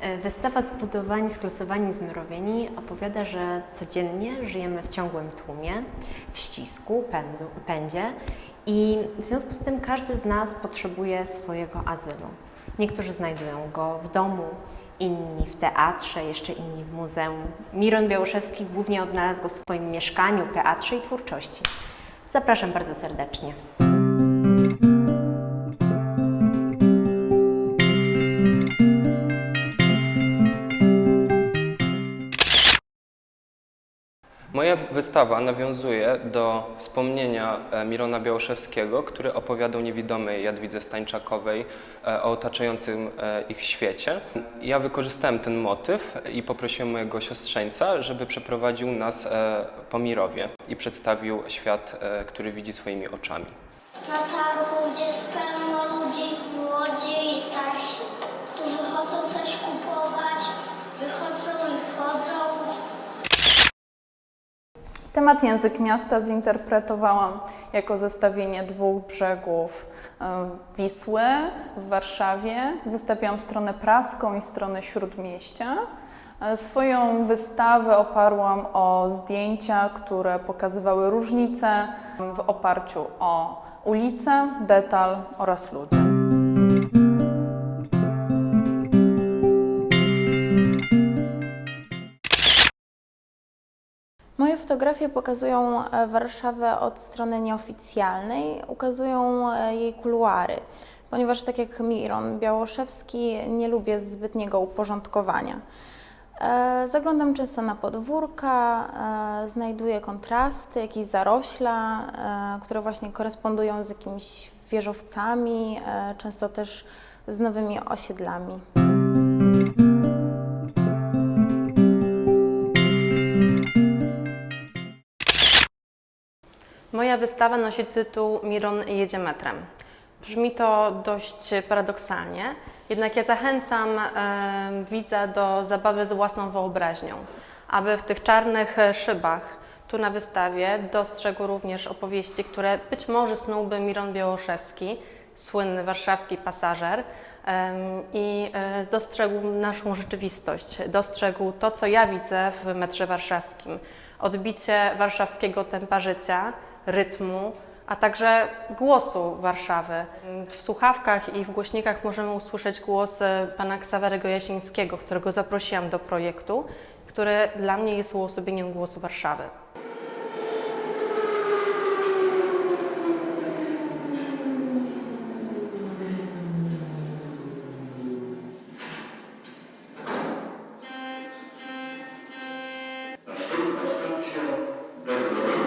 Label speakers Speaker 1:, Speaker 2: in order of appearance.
Speaker 1: E, Wystawa Zbudowani, Sklocowani, Zmrowieni opowiada, że codziennie żyjemy w ciągłym tłumie, w ścisku, pędu, pędzie i w związku z tym każdy z nas potrzebuje swojego azylu. Niektórzy znajdują go w domu, inni w teatrze, jeszcze inni w muzeum. Miron Białoszewski głównie odnalazł go w swoim mieszkaniu, teatrze i twórczości. Zapraszam bardzo serdecznie.
Speaker 2: Moja wystawa nawiązuje do wspomnienia e, Mirona Białoszewskiego, który opowiadał niewidomej Jadwidze Stańczakowej e, o otaczającym e, ich świecie. Ja wykorzystałem ten motyw i poprosiłem mojego siostrzeńca, żeby przeprowadził nas po Mirowie i przedstawił świat, który widzi swoimi oczami.
Speaker 3: Na targu, gdzie jest pełno ludzi, młodzi i starsi,
Speaker 4: Temat język miasta zinterpretowałam jako zestawienie dwóch brzegów Wisły w Warszawie. Zestawiłam stronę praską i stronę śródmieścia. E, Swoją wystawę oparłam o zdjęcia, które pokazywały różnice w oparciu o ulicę, detal oraz ludzi.
Speaker 5: Fotografie pokazują e, Warszawę od strony nieoficjalnej, ukazują e, jej kuluary, ponieważ tak jak Miron Białoszewski nie lubię zbytniego uporządkowania. E, Zaglądam często na podwórka, znajduję kontrasty, jakieś zarośla, które właśnie korespondują z jakimiś wieżowcami, często też z nowymi osiedlami.
Speaker 6: Moja wystawa nosi tytuł Miron jedzie metrem. Brzmi to dość paradoksalnie, jednak ja zachęcam e, widza do zabawy z własną wyobraźnią, aby w tych czarnych e, szybach tu na wystawie dostrzegł również opowieści, które być może snułby Miron Białoszewski, słynny warszawski pasażer, i e, dostrzegł naszą rzeczywistość, dostrzegł to, co ja widzę w metrze warszawskim. Odbicie warszawskiego tempa życia, rytmu, a także głosu Warszawy. W słuchawkach i w głośnikach możemy usłyszeć głos e, pana Ksawerego Jasińskiego, którego zaprosiłam do projektu, który dla mnie jest uosobieniem głosu Warszawy. Następna stacja Berlin.